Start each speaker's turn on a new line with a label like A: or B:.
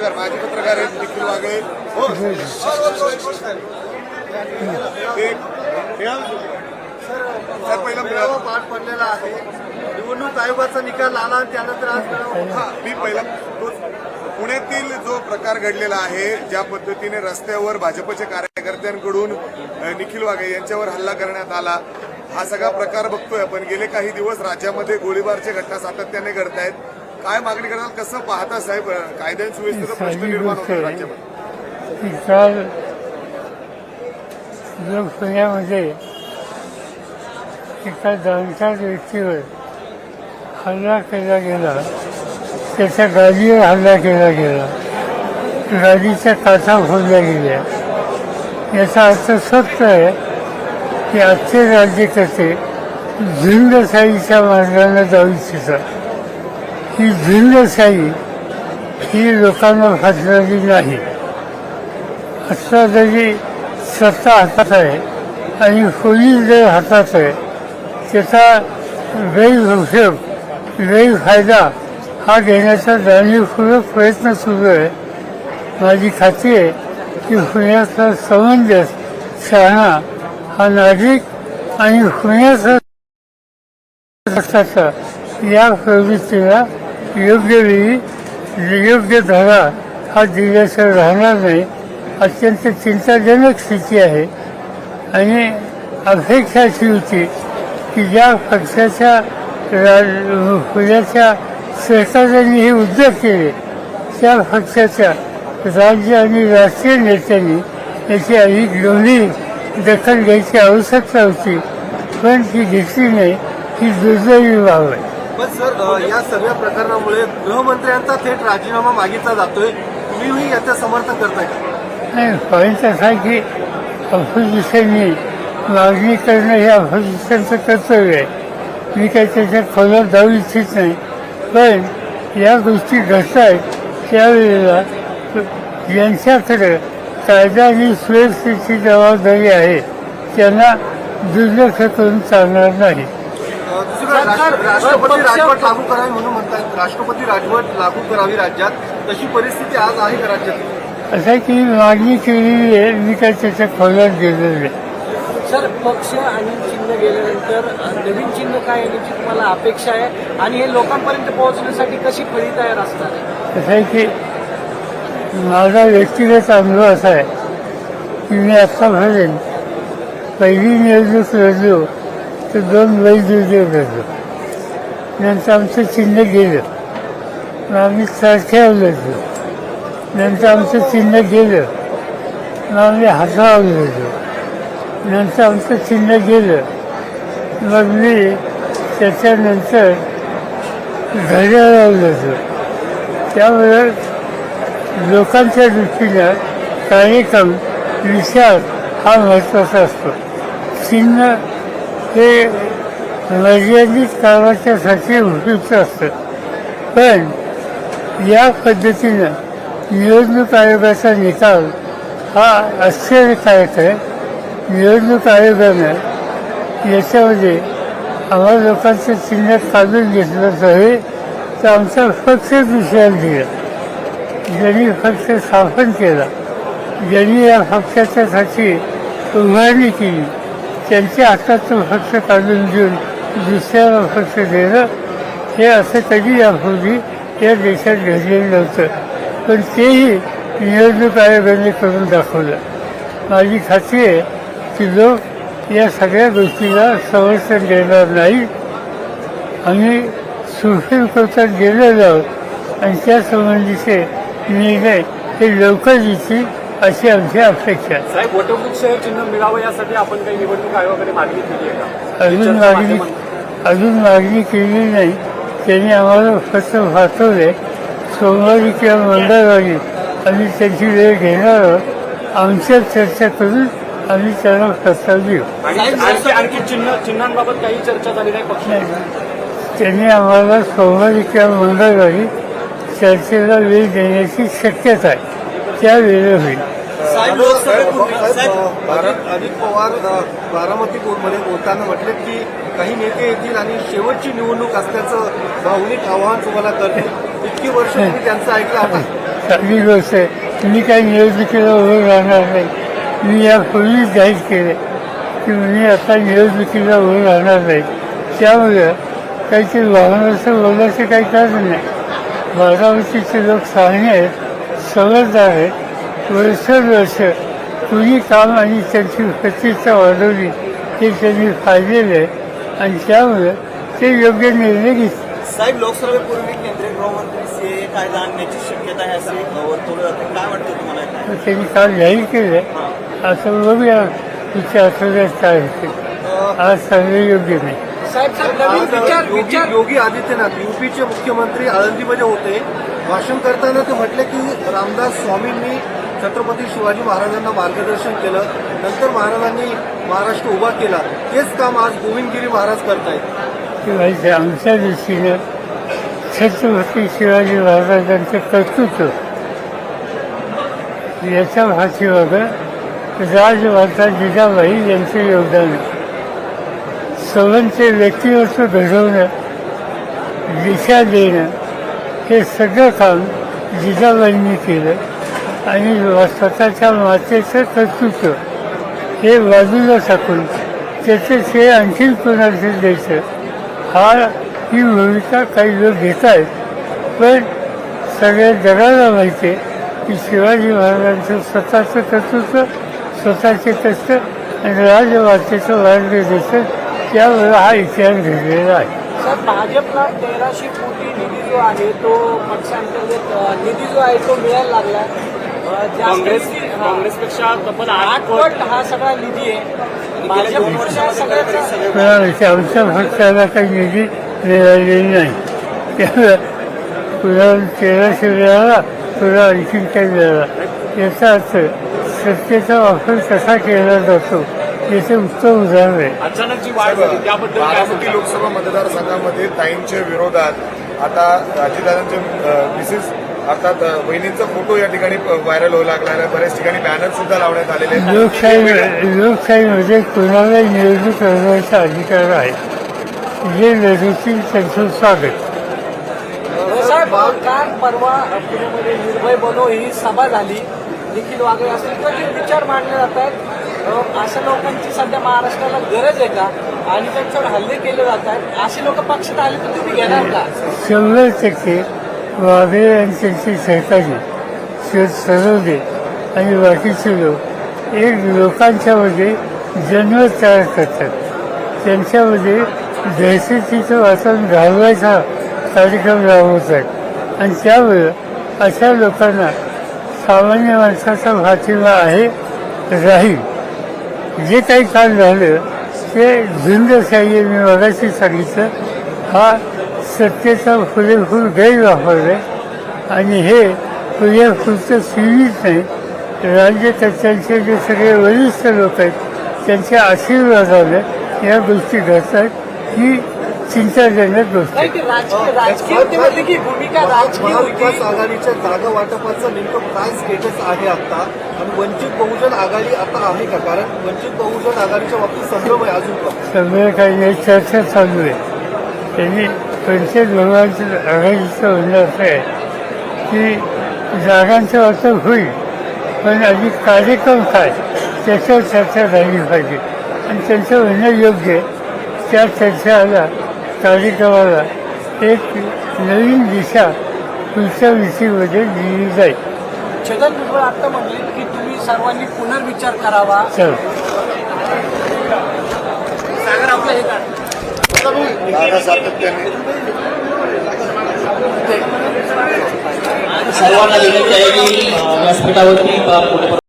A: पत्रकार माजी पत्रकार आहेत निखिल वागळे. हो सर पहिला
B: मेळावा पार पडलेला आहे. निवडणूक आयोगाचा निकाल आला आणि त्यानंतर आज मेळावा
A: हा मी पहिला पुण्यातील जो प्रकार घडलेला आहे ज्या पद्धतीने रस्त्यावर भाजपच्या कार्यकर्त्यांकडून निखिल वाघे यांच्यावर हल्ला करण्यात आला हा सगळा प्रकार बघतोय आपण. गेले काही दिवस राज्यामध्ये गोळीबारच्या घटना सातत्याने घडत आहेत काय मागणी करणार कसं पाहता साहेब? अ, कायदा आणि सुव्यवस्थेचा प्रश्न निर्माण होतो राज्यामध्ये
C: काल एका जाणकार व्यक्तीवर हल्ला केला गेला त्याच्या गाडीवर हल्ला केला गेला गाडीच्या काचा फोडल्या गेल्या. याचा अर्थ सत्य आहे की आजचे राज्यकर्ते झुंडशाहीच्या मार्गाने जाऊ इच्छितात. ही झुंडशाही ही लोकांना फासलेली नाही. आता जरी सत्ता हातात आहे आणि पोलीस जर हातात आहे त्याचा गैरउपयोग गैरफायदा हा घेण्याचा जाणीवपूर्वक प्रयत्न सुरू आहे. माझी खात्री आहे की पुण्याचा समंजस शहाणा हा नागरिक आणि पुण्याचा या प्रवृत्तीला योग्य वेळी योग्य धडा हा दिल्याशिवाय राहणार नाही अत्यंत चिंताजनक स्थिती आहे. आणि अपेक्षा अशी होती की ज्या पक्षाच्या रा- सरकारांनी हे उद्योग केले. त्या पक्षाच्या राज्य आणि राष्ट्रीय नेत्यांनी याची अधिक दोन्ही दखल घ्यायची आवश्यकता होती पण ती घेतली नाही ही दुर्दैवी बाब आहे.
B: पण सर या सगळ्या प्रकरणामुळे गृहमंत्र्यांचा थेट राजीनामा मागितला जातोय. तुम्हीही याचं समर्थन करताय का?
C: नाही पॉईंट असा आहे की ऑपोजिशननी मागणी करणं हे ऑपोजिशनचं कर्तव्य आहे. मी काही त्याच्या खोलवर जाऊ इच्छित नाही. पण या गोष्टी घडत आहेत त्यावेळेला यांच्याकडे कायदा आणि सुव्यवस्थेची जबाबदारी आहे. त्यांना दुर्लक्ष करून चालणार नाही.
B: राष्ट्रपती राजवट लागू करावी म्हणून म्हणतात राष्ट्रपती राजवट लागू करावी राज्यात. तशी परिस्थिती आज आहे का राज्यात?
C: असं आहे की मागणी केलेली आहे मी काही त्याच्या खोलात गेलेलं नाही.
D: सर पक्ष आणि चिन्ह गेल्यानंतर नवीन चिन्ह काय येण्याची तुम्हाला अपेक्षा आहे? आणि हे लोकांपर्यंत पोहोचण्यासाठी कशी फळी तयार असणार आहे?
C: असं आहे की माझा व्यक्तिगत अनुभव असा आहे की मी आत्तापर्यंत पहिली निवडणूक लढलो तर दोन वैध लढलो नंतर आमचं चिन्ह गेलं. मग आम्ही सारख्यावर होतो नंतर आमचं चिन्ह गेलं. मग आम्ही हातावर होतो नंतर आमचं चिन्ह गेलं. मग मी त्याच्यानंतर घड्याळ लावलं होतं त्यामुळे लोकांच्या दृष्टीनं कार्यक्रम विचार हा महत्त्वाचा असतो. चिन्ह हे मर्यादित कामाच्यासाठी उपयुक्त असतं. पण या पद्धतीनं निवडणूक आयोगाचा निकाल हा आश्चर्यकारक आहे निवडणूक आयोगानं याच्यामध्ये आम्हा लोकांचं चिन्ह काढून घेतलं तर तर आमचा पक्ष दुसऱ्याला दिला. ज्यांनी पक्ष स्थापन केला ज्यांनी या पक्षाच्यासाठी उभारणी केली. त्यांच्या आत्ताचं हक्ष काढून देऊन दुसऱ्याला हक्ष देणं हे असं कधी यापूर्वी या देशात घडलेलं नव्हतं. पण तेही निवडणूक आयोगाने करून दाखवलं. माझी खात्री आहे की लोक या सगळ्या गोष्टीला समर्थन देणार नाही. आम्ही सुप्रीम कोर्टात गेलेलो आहोत आणि त्यासंबंधीचे निर्णय हे लवकर येतील अशी आमची अपेक्षा आहे.
E: साहेब वटवृक्ष चिन्ह मिळावं यासाठी आपण काही निवडणूक आयोगाकडे मागणी केली आहे का?
C: अजून
E: चर्चा
C: मागणी
E: माध्यमांतून.
C: अजून मागणी केली नाही. त्यांनी आम्हाला पत्र पाठवले. सोमवारी किंवा मंगळवारी आम्ही त्यांची वेळ घेणार आहोत. आमच्यात चर्चा करून आम्ही त्यांना प्रस्ताव देऊ.
E: आणि आणखी आणखी चिन्ह चिन्हांबाबत काही चर्चा झाली नाही पक्ष
C: त्यांनी आम्हाला सोमवारी किंवा मंगळवारी चर्चेला वेळ देण्याची शक्यता आहे. त्या वेळेला होईल
B: साहेब अजित पवार बारामती मध्ये बोलताना म्हटले की काही नेते येतील आणि शेवटची निवडणूक असल्याचं भावनिक आवाहन तुम्हाला करतील. इतकी वर्ष तुम्ही त्यांचं ऐकलं आता
C: चांगली गोष्ट आहे. मी काही निवडणुकीला उभं राहणार नाही. मी यापूर्वीच जाहीर केले की मी आता निवडणुकीला उभं राहणार नाही. त्यामुळे काहीतरी वाहनाचं बोलायचं काही कारण नाही. बारामतीचे लोक शहाणे आहेत. समजदार आहेत वर्षानुवर्ष कुणी काम आणि त्यांची प्रतिष्ठा वाढवली हे त्यांनी पाहिलेलं आहे. आणि त्यामुळे ते योग्य निर्णय घेतले
F: साहेब लोकसभेपूर्वी केंद्रीय गृहमंत्री सीए कायदा आणण्याची शक्यता आहे असे वर्तवलं जाते काय वाटतं तुम्हाला
C: तर त्यांनी काल जाहीर केलं असं बघूया पुढच्या आठवड्यात काय होते. आज सांगणं योग्य नाही.
D: साहेब
B: योगी आदित्यनाथ युपीचे मुख्यमंत्री आळंदीमध्ये होते. भाषण करताना ते म्हटले की रामदास स्वामींनी छत्रपती शिवाजी महाराजांना मार्गदर्शन केलं नंतर महाराजांनी महाराष्ट्र उभा केला. तेच काम आज गोविंदगिरी महाराज करतायत.
C: किंवा आमच्या दृष्टीनं छत्रपती शिवाजी महाराजांचं कर्तृत्व. याच्या भाषेवर राजमाता जिजाबाई यांचं योगदान. सर्वांचे व्यक्तिमत्व घडवणं दिशा देणं हे सगळं काम जिजाबाईंनी केलं. आणि स्वतःच्या मातेचं कर्तृत्व. हे बाजूला टाकून त्याचं हे आणखीन कोणाचे द्यायचं? हा ही भूमिका काही लोक घेत आहेत पण सगळ्या जगाला माहिती आहे की शिवाजी महाराजांचं स्वतःचं कर्तृत्व स्वतःचे कष्ट आणि राजमातेचं देतं त्यामुळे हा इतिहास घडलेला आहे.
D: साहेब भाजपला तेराशे कोटी निधी जो आहे तो पक्षांतर्गत निधी जो आहे तो मिळायला लागला
E: काँग्रेस. काँग्रेसपेक्षा तब्बल आठ पट
D: हा सगळा निधी आहे. भाजपच्या सगळ्याचा
C: आमच्या पक्षाला काही निधी मिळालेली नाही. त्यामुळे कुणाला तेराशे मिळाला कुणाला आणखीन काही मिळाला. याचा अर्थ सत्तेचा वापर कसा केला जातो? याचं उत्तम उदाहरण आहे.
E: अचानक जी वाढ झाली त्याबद्दल काय
A: बारामती? लोकसभा मतदारसंघामध्ये ताईंच्या विरोधात आता अजितदादांचे मिसेस अर्थात अ, बहिणींचा फोटो या ठिकाणी व्हायरल होऊ लागला आहे. बऱ्याच ठिकाणी बॅनर सुद्धा लावण्यात आलेले आहेत.
C: लोकशाही लोकशाहीमध्ये कुणालाही निवडणूक लढवायचा अधिकार आहे जे लढवतील त्यांचं स्वागत.
D: साहेब काल परवा पुण्यामध्ये निर्भय बनो ही सभा झाली. निखिल वागळे असतील तर ते विचार मांडले जात आहेत अ, अशा लोकांची सध्या महाराष्ट्राला गरज आहे का? आणि त्यांच्यावर हल्ले केले जात आहेत. अशी लोक पक्षात आले तर तुम्ही घेणार का?
C: शंभर टक्के. वाघे आणि त्यांचे सहकारी शोध सरवदे आणि बाकीचे लोक. एक लोकांच्यामध्ये जन्म तयार करतात. त्यांच्यामध्ये दहशतीचं वातावरण घालवायचा कार्यक्रम राबवत आहेत आणि त्यामुळं अशा लोकांना सामान्य माणसाचा भातीला आहे राहील. जे काही काम झालं ते झुंडशाही मी मगाशी सांगितलं. हा सत्तेचा पुरेपूर गैरवापर आहे आणि हे पुरेपूरचं सीमित नाही. त्यांचे जे सगळे वरिष्ठ लोक आहेत त्यांच्या आशीर्वादाने या गोष्टी घडतात. ही चिंताजनक गोष्ट. आहे
D: नाही ती राजकीय राजकीयतेमधली की भूमिका राजकीय
B: महाविकास आघाडीच्या जागा वाटपाचं नेमकं काय स्टेटस आहे आता आणि वंचित बहुजन आघाडी आता आहे का? कारण वंचित बहुजन आघाडीच्या बाबतीत संभ्रम आहे अजून पण.
C: सगळे काही चर्चा चालू आहे. त्यांनी पंचायत भवनाचं आघाडीचं म्हणणं असं आहे की जागांचं वाटप होईल पण आधी कार्यक्रम काय त्याच्यावर चर्चा झाली पाहिजे. आणि त्यांचं म्हणणं योग्य आहे. त्या चर्चाला कार्यक्रमाला एक नवीन दिशा पुढच्या विषयीमध्ये दिली जाईल.
D: छगन भुजबळ आता म्हणले की तुम्ही सर्वांनी पुनर्विचार करावा. सागर आपलं हे
A: सातत्याने
G: सर्वांना विनंती आहे की अ, व्यासपीठावरती